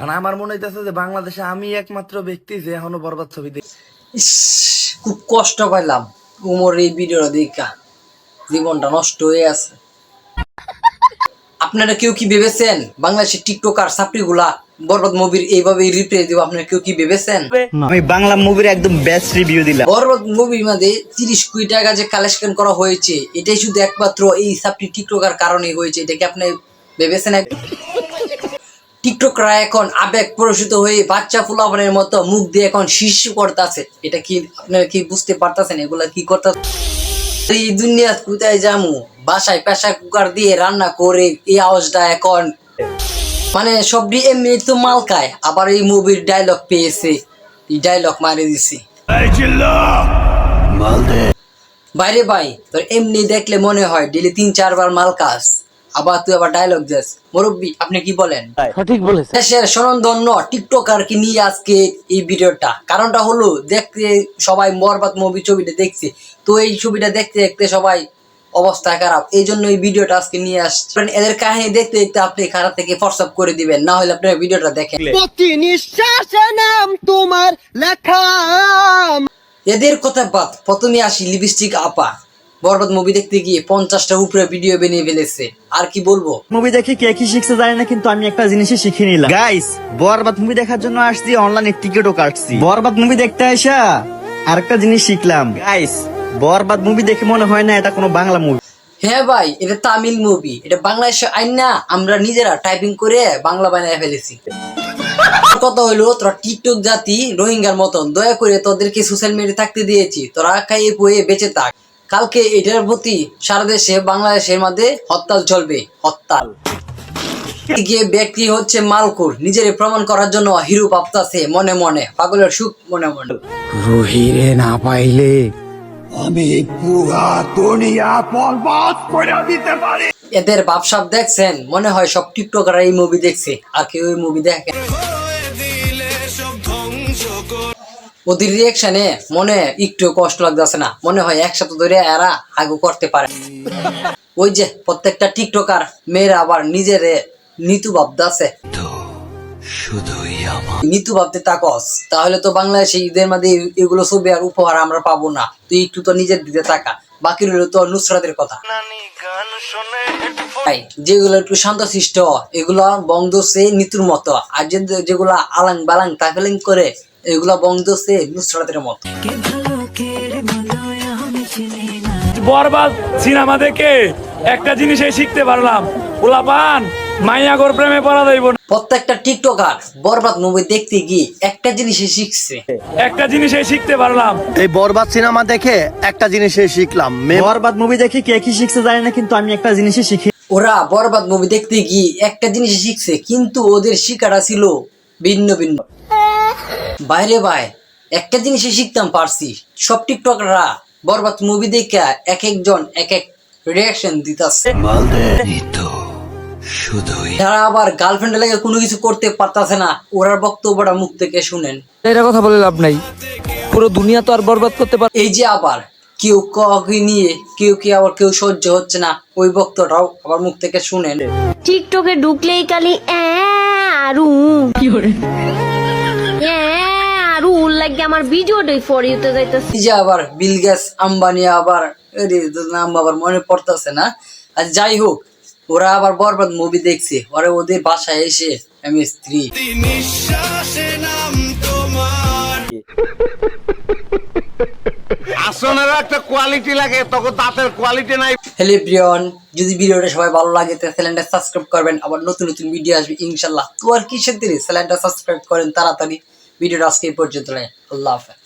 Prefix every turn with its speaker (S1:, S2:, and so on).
S1: কারণ আমার মনে হইতেছে যে বাংলাদেশে আমি একমাত্র ব্যক্তি যে এখনও বরবাদ ছবি দেখি।
S2: খুব কষ্ট পাইলাম উমর এই ভিডিওটা দেখা। জীবনটা নষ্ট হয়ে আছে। আপনারা কেউ কি ভেবেছেন বাংলাদেশের টিকটকার সাপড়ি গুলা বরবাদ মুভির এইভাবে রিপ্লে দিব? আপনারা কেউ কি ভেবেছেন?
S3: আমি বাংলা মুভির একদম বেস্ট রিভিউ দিলাম।
S2: বরবাদ মুভির মধ্যে তিরিশ কোটি টাকা যে কালেকশন করা হয়েছে এটাই শুধু একমাত্র এই সাপটি টিকটকার কারণেই হয়েছে এটাকে আপনি ভেবেছেন টিকটকরা এখন আবেগ প্রসূত হয়ে বাচ্চা ফুলাবনের মতো মুখ দিয়ে এখন শীর্ষ করতেছে। এটা কি আপনারা কি বুঝতে পারতেছেন? এগুলা কি করতে এই দুনিয়া কোথায় বাসায় কুকার দিয়ে রান্না করে এই আওয়াজটা এখন। মানে সবটি এমনি তো মাল খায় আবার এই মুভির ডায়লগ পেয়েছে। এই ডায়লগ মারি দিছি। বাইরে ভাই তোর এমনি দেখলে মনে হয় ডেলি তিন চারবার মাল কাজ আবার তুই আবার ডায়লগ দিস। মুরব্বী আপনি কি বলেন?
S1: সঠিক বলেছে
S2: দেশের স্বনামধন্য টিকটকার কি নিয়ে আজকে এই ভিডিওটা। কারণটা হলো দেখতে সবাই বরবাদ মুভি ছবিটা দেখছে। তো এই ছবিটা দেখতে দেখতে সবাই অবস্থা খারাপ। এই জন্য এই ভিডিওটা আজকে নিয়ে আসছে। কারণ এদের কাহিনী দেখতে দেখতে আপনি খারাপ থেকে ফর্সআপ করে দিবেন। না হলে আপনার ভিডিওটা দেখেন।
S4: প্রতি নিঃশ্বাসে নাম তোমার লেখা।
S2: এদের কথা বাদ প্রথমে আসি লিপস্টিক আপা। বরবাদ মুভি দেখতে গিয়ে পঞ্চাশটা উপরে ভিডিও বানিয়ে ফেলেছে। আর কি বলব?
S3: মুভি দেখে কে কি শিখছে জানি না কিন্তু আমি একটা জিনিসই শিখে নিলাম। গাইস বরবাদ মুভি দেখার জন্য আসছি অনলাইনে টিকিটও কাটছি। বরবাদ মুভি দেখতে আসা আরেকটা জিনিস শিখলাম। গাইস বরবাদ মুভি দেখে মনে হয় না এটা কোনো বাংলা মুভি
S2: হ্যাঁ ভাই এটা তামিল মুভি এটা বাংলাদেশে আইন না আমরা নিজেরা টাইপিং করে বাংলা বানায় ফেলেছি। কথা হইল তোরা টিকটক জাতি রোহিঙ্গার মতন দয়া করে তোদেরকে সোশ্যাল মিডিয়া থাকতে দিয়েছি। তোরা খাইয়ে বয়ে বেঁচে থাক। কালকে এটার প্রতি সারা দেশে বাংলাদেশের মধ্যে হরতাল চলবে হরতাল। গিয়ে ব্যক্তি হচ্ছে মালকুর নিজের প্রমাণ করার জন্য হিরো ভাবতাছে মনে মনে পাগলের সুখ মনে মনে।
S1: রুহিরে না পাইলে
S2: এদের ভাবসাব দেখছেন মনে হয় সব টিকটকার এই মুভি দেখছে আর কেউ এই মুভি দেখে ওদের রিয়াকশনে মনে একটু কষ্ট লাগতেছে না। মনে হয় একসাথে ধরে এরা আগু করতে পারে। ওই যে প্রত্যেকটা টিকটকার মেয়েরা আবার নিজের নিতু ভাবতেছে নিতু ভাবতে তাকস তাহলে তো বাংলাদেশে ঈদের মধ্যে এগুলো ছবি আর উপহার আমরা পাবো না। তুই একটু তো নিজের দিতে তাকা বাকি রইল তো নুসরাতের কথা। ভাই, যেগুলো একটু শান্তশিষ্ট এগুলো বন্ধ সে নিতুর মতো। আর যে যেগুলা আলাং বালাং তাকলিং করে এগুলা বন্ধ সে নুসরাতের মতো।
S5: বরবাদ সিনেমা দেখে একটা জিনিসই শিখতে পারলাম। পোলাপান মাইয়াগর প্রেমে পড়া যাইব না।
S2: প্রত্যেকটা টিকটকার বরবাদ মুভি দেখতে গিয়ে একটা জিনিসই শিখছে।
S5: একটা জিনিসই শিখতে পারলাম।
S4: এই বরবাদ সিনেমা দেখে একটা জিনিসই শিখলাম
S3: বরবাদ মুভি দেখে কে কি শিখছে জানি না কিন্তু আমি একটা জিনিসই শিখি।
S2: ওরা বরবাদ মুভি দেখতে গিয়ে একটা জিনিস শিখছে কিন্তু ওদের শিকারা ছিল ভিন্ন ভিন্ন। বাইরে ভাই একটা জিনিসই শিখতাম পারছি। সব টিকটকরা বরবাদ মুভি দেখে এক একজন এক এক রিয়াকশন দিতাছে। যারা আবার গার্লফ্রেন্ড লাগে কোনো কিছু করতে পারতাছে না। ওরার বক্তব্যটা মুখ থেকে শুনেন।
S6: এটা কথা বলে লাভ নাই। পুরো দুনিয়া তো আর বরবাদ করতে পার
S2: এই যে আবার কেউ কাউকে নিয়ে কেউ কে আবার কেউ সহ্য হচ্ছে না ওই বক্তটাও আবার মুখ থেকে শুনেন।
S7: টিকটকে ঢুকলেই খালি "অ্যা, আরু। অ্যা, আরু লাগে আমার ভিডিওটাই ফর ইউতে যাইতেছে।
S2: যে আবার বিল গ্যাস আম্বানি আবার আরে, নাম আবার মনে পড়তেছে না? আর যাই হোক ওরা আবার বরবাদ মুভি দেখছে। ওরা ওদের বাসায় এসে আমি স্ত্রী।
S8: আসনেরও একটা কোয়ালিটি লাগে তখন দাঁতের কোয়ালিটি নাই।
S2: হ্যালো প্রিয়ন যদি ভিডিওটা সবাই ভালো লাগে তাহলে চ্যানেলটা সাবস্ক্রাইব করবেন। আবার নতুন নতুন ভিডিও আসবে ইনশাল্লাহ। তো আর কিসের দেরি? চ্যানেলটা সাবস্ক্রাইব করেন তাড়াতাড়ি। ভিডিওটা আজকে এই পর্যন্ত। আল্লাহ হাফেজ